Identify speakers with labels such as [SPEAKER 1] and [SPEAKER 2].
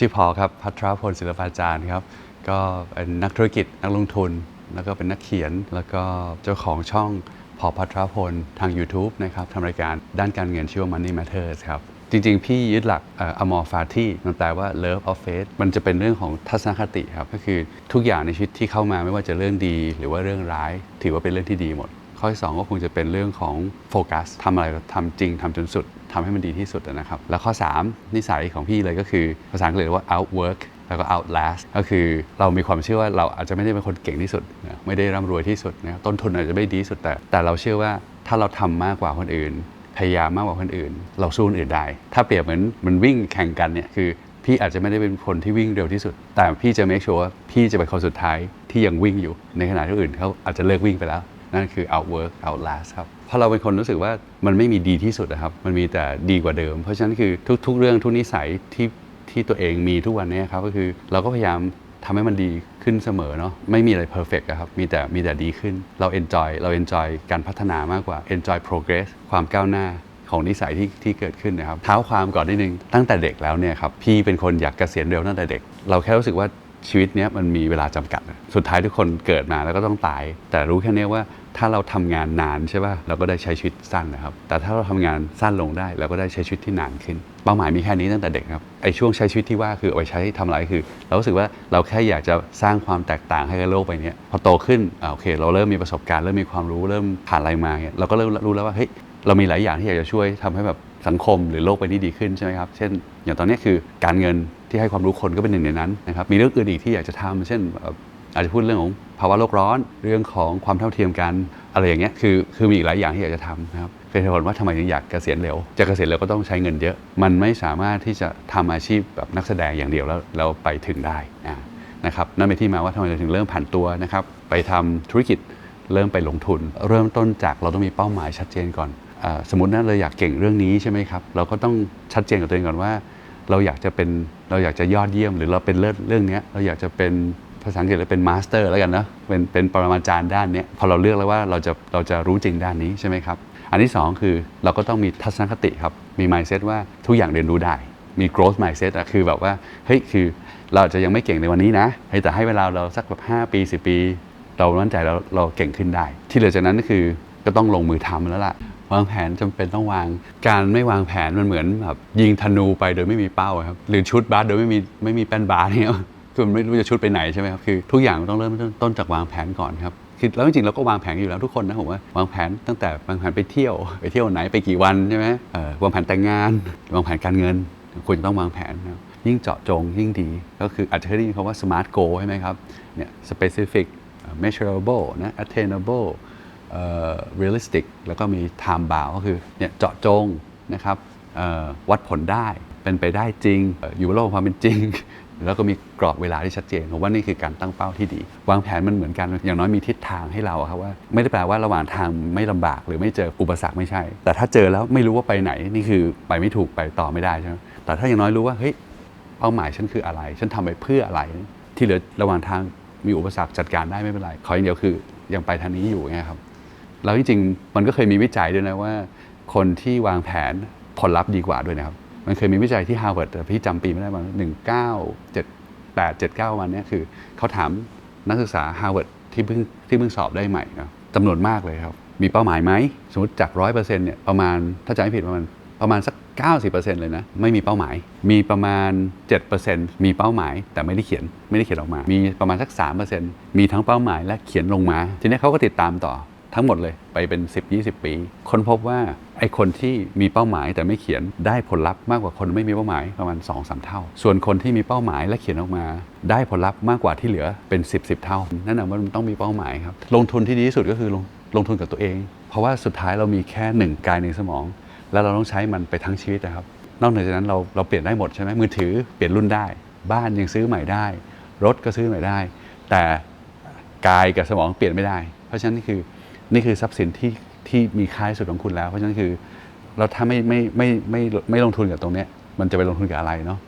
[SPEAKER 1] ชื่อพอลครับพัทรพลศิลปาจารย์ครับ ก็เป็นนักธุรกิจนักลงทุน แล้วก็เป็นนักเขียน แล้วก็เจ้าของช่องพอพัทรพลทาง YouTube นะครับทำรายการด้านการเงินชื่อว่า Money Matters ครับ จริงๆ พี่ยึดหลักอมอฟาที่มันแปลว่า love of faith มันจะเป็นเรื่องของทัศนคติครับ ก็คือทุกอย่างในชีวิตที่เข้ามาไม่ว่าจะเรื่องดี หรือว่าเรื่องร้าย ถือว่าเป็นเรื่องที่ดีหมด ข้อที่สองก็คงจะเป็นเรื่องของโฟกัสทำอะไรทำจริงทำจนสุดทำให้มันดีที่สุดนะครับ แล้วข้อ 3 นิสัยของพี่เลยก็คือภาษาอังกฤษว่า outwork แล้วก็ outlast ก็คือเรามีความเชื่อว่าเราอาจจะไม่ได้เป็นคนเก่งที่สุดนะไม่ได้ร่ำรวยที่สุดนะต้นทุนอาจจะไม่ดีที่สุดแต่ แต่เราเชื่อว่าถ้าเราทำมากกว่าคนอื่น พยายามมากกว่าคนอื่น เราสู้คนอื่นได้ ถ้าเปรียบเหมือนมันวิ่งแข่งกันเนี่ยคือ พี่อาจจะไม่ได้เป็นคนที่วิ่งเร็วที่สุด แต่พี่จะ make sure ว่าพี่จะเป็นคนสุดท้ายที่ยังวิ่งอยู่ในขณะที่อื่นเขาอาจจะเลิกวิ่งไปแล้ว นั่นคือ outwork outlast ครับเพราะเราเป็นคนรู้สึกว่ามันไม่มีดีที่สุดนะครับ มันมีแต่ดีกว่าเดิม เพราะฉะนั้นคือทุก ๆ เรื่องทุกนิสัยที่ที่ตัวเองมีทุกวันนี้ครับก็คือเราก็พยายามทำให้มันดีขึ้นเสมอเนาะไม่มีอะไรเพอร์เฟกต์ครับ มีแต่มีแต่ดีขึ้น เรา enjoy เรา enjoy การพัฒนามากกว่า enjoy progress ความก้าวหน้าของนิสัยที่ที่เกิดขึ้นนะครับเท้าความก่อนนิดนึงตั้งแต่เด็กแล้วเนี่ยครับพี่เป็นคนอยากเกษียณเร็วตั้งแต่เด็ก เราแค่รู้สึกว่าชีวิตเนี้ยมันมีเวลาจำกัด สุดท้ายทุกคนเกิดมาแล้วก็ต้องตาย แต่รู้แค่นี้ว่า ถ้าเราทำงานนานใช่ป่ะเราก็ได้ใช้ชีวิตสั้นนะครับ แต่ถ้าเราทำงานสั้นลงได้ เราก็ได้ใช้ชีวิตที่นานขึ้น เป้าหมายมีแค่นี้ตั้งแต่เด็กครับไอ้ช่วงใช้ชีวิตที่ว่าคือเอาไปใช้ทำอะไรคือ เรารู้สึกว่าเราแค่อยากจะสร้างความแตกต่างให้กับโลกใบนี้พอโตขึ้นอ่าโอเค เราเริ่มมีประสบการณ์เริ่มมีความรู้เริ่มผ่านอะไรมาเนี่ยเราก็เริ่มรู้แล้วว่าเฮ้ยเรามีหลายอย่างที่อยากจะช่วยทำให้แบบสังคมหรือโลกไปนี้ดีขึ้นใช่ไหมครับ เช่น อย่างตอนนี้คือการเงินที่ให้ความรู้คนก็เป็นหนึ่งในนั้นนะครับ มีเรื่องอื่นอีกที่อยากจะทำเช่นแบบ อาจจะพูดเรื่องของภาวะโลกร้อน เรื่องของความเท่าเทียมกันอะไรอย่างเงี้ยคือคือมีอีกหลายอย่างที่อยากจะทำนะครับเป็นเหตุผลว่าทำไมถึงอยากเกษียณเร็ว จะเกษียณเร็วก็ต้องใช้เงินเยอะ มันไม่สามารถที่จะทำอาชีพแบบนักแสดงอย่างเดียวแล้วเราไปถึงได้นะครับนั่นเป็นที่มาว่าทำไมเราถึงเริ่มผ่านตัวนะครับไปทำธุรกิจเริ่มไปลงทุน เริ่มต้นจากเราต้องมีเป้าหมายชัดเจนก่อนอสมมตินะเราอยากเก่งเรื่องนี้ใช่ไหมครับเราก็ต้องชัดเจนกับตัวเองก่อนว่า เราอยากจะเป็นเราอยากจะยอดเยี่ยม หรือเราเป็นเลิศเรื่องนี้เราอยากจะเป็น ภาษาอังกฤษเราเป็นมาสเตอร์แล้วกันนะเป็นเป็นปรมาจารย์ด้านนี้พอเราเลือกแล้วว่าเราจะเราจะรู้จริงด้านนี้ใช่ไหมครับ อันที่สองคือเราก็ต้องมีทัศนคติครับ มี mindset ว่าทุกอย่างเรียนรู้ได้ มี growth mindset อะคือแบบว่าเฮ้ยคือเราจะยังไม่เก่งในวันนี้นะแต่ให้เวลาเราสักแบบ5 ปี 10 ปี เรามั่นใจเราเราเก่งขึ้นได้ ที่เหลือจากนั้นก็คือก็ต้องลงมือทำแล้วล่ะวางแผนจำเป็นต้องวาง การไม่วางแผนมันเหมือนแบบยิงธนูไปโดยไม่มีเป้าครับ หรือชุดบาสโดยไม่มีไม่มีแป้นบาสเนี่ย คือมันไม่รู้จะชุดไปไหนใช่ไหมครับคือทุกอย่างมันต้องเริ่มต้นจากวางแผนก่อนครับคือแล้วจริงๆเราก็วางแผนอยู่แล้วทุกคนนะผมว่าวางแผนตั้งแต่วางแผนไปเที่ยว ไปเที่ยวไหนไปกี่วันใช่ไหมวางแผนแต่งงาน วางแผนการเงินควรจะต้องวางแผนนะยิ่งเจาะจงยิ่งดี ก็คืออาจจะเคยได้ยินคำว่า smart goal ใช่ไหมครับเนี่ย specific measurable นะ attainable realistic แล้วก็มี time bound ก็คือเนี่ยเจาะจงนะครับวัดผลได้เป็นไปได้จริง อยู่บนโลกความเป็นจริง แล้วก็มีกรอบเวลาที่ชัดเจนผมว่านี่คือการตั้งเป้าที่ดี วางแผนมันเหมือนกันอย่างน้อยมีทิศทางให้เราครับว่า ไม่ได้แปลว่าระหว่างทางไม่ลำบากหรือไม่เจออุปสรรคไม่ใช่ แต่ถ้าเจอแล้วไม่รู้ว่าไปไหนนี่คือไปไม่ถูกไปต่อไม่ได้ใช่ไหมแต่ถ้าอย่างน้อยรู้ว่าเฮ้ยเป้าหมายฉันคืออะไร ฉันทำไปเพื่ออะไร ที่เหลือระหว่างทางมีอุปสรรคจัดการได้ไม่เป็นไรขออย่างเดียวคือยังไปทางนี้อยู่ไงครับแล้วจริงๆมันก็เคยมีวิจัยด้วยนะว่า คนที่วางแผนผลลัพธ์ดีกว่าด้วยนะครับ มันเคยมีวิจัยที่ฮาร์วาร์ดแต่พี่จำปีไม่ได้มาหนึ่งเก้าเจ็ดแปดเจ็ดเก้าวันนี้คือเขาถามนักศึกษาฮาร์วาร์ดที่เพิ่งที่เพิ่งสอบได้ใหม่นะจำนวนมากเลยครับ มีเป้าหมายไหม สมมติจากร้อยเปอร์เซ็นต์เนี่ยประมาณถ้าจำไม่ผิดประมาณประมาณสัก 90%เลยนะ ไม่มีเป้าหมาย มีประมาณ 7%มีเป้าหมาย แต่ไม่ได้เขียนไม่ได้เขียนออกมา มีประมาณสัก 3%มีทั้งเป้าหมายและเขียนลงมา ทีนี้เขาก็ติดตามต่อ ทั้งหมดเลยไปเป็น 10-20 ปี คนพบว่าไอ้คนที่มีเป้าหมายแต่ไม่เขียนได้ผลลัพธ์มากกว่าคนไม่มีเป้าหมายประมาณ2-3เท่า ส่วนคนที่มีเป้าหมายและเขียนออกมา ได้ผลลัพธ์มากกว่าที่เหลือเป็น 10 10เท่า นั่นหมายว่ามันต้องมีเป้าหมายครับ ลงทุนที่ดีที่สุดก็คือลงลงทุนกับตัวเอง เพราะว่าสุดท้ายเรามีแค่หนึ่งกายหนึ่งสมอง แล้วเราต้องใช้มันไปทั้งชีวิตนะครับ นอกเหนือจากนั้นเราเราเปลี่ยนได้หมดใช่ไหมมือถือเปลี่ยนรุ่นได้ บ้านยังซื้อใหม่ได้ รถก็ซื้อใหม่ได้ แต่กายกับสมองเปลี่ยนไม่ได้ เพราะฉะนั้นคือ นี่คือทรัพย์สินที่ที่มีค่าที่สุดของคุณแล้ว เพราะฉะนั้นคือเราถ้าไม่ไม่ไม่ไม่ไม่ลงทุนกับตรงเนี้ยมันจะไปลงทุนกับอะไรเนาะ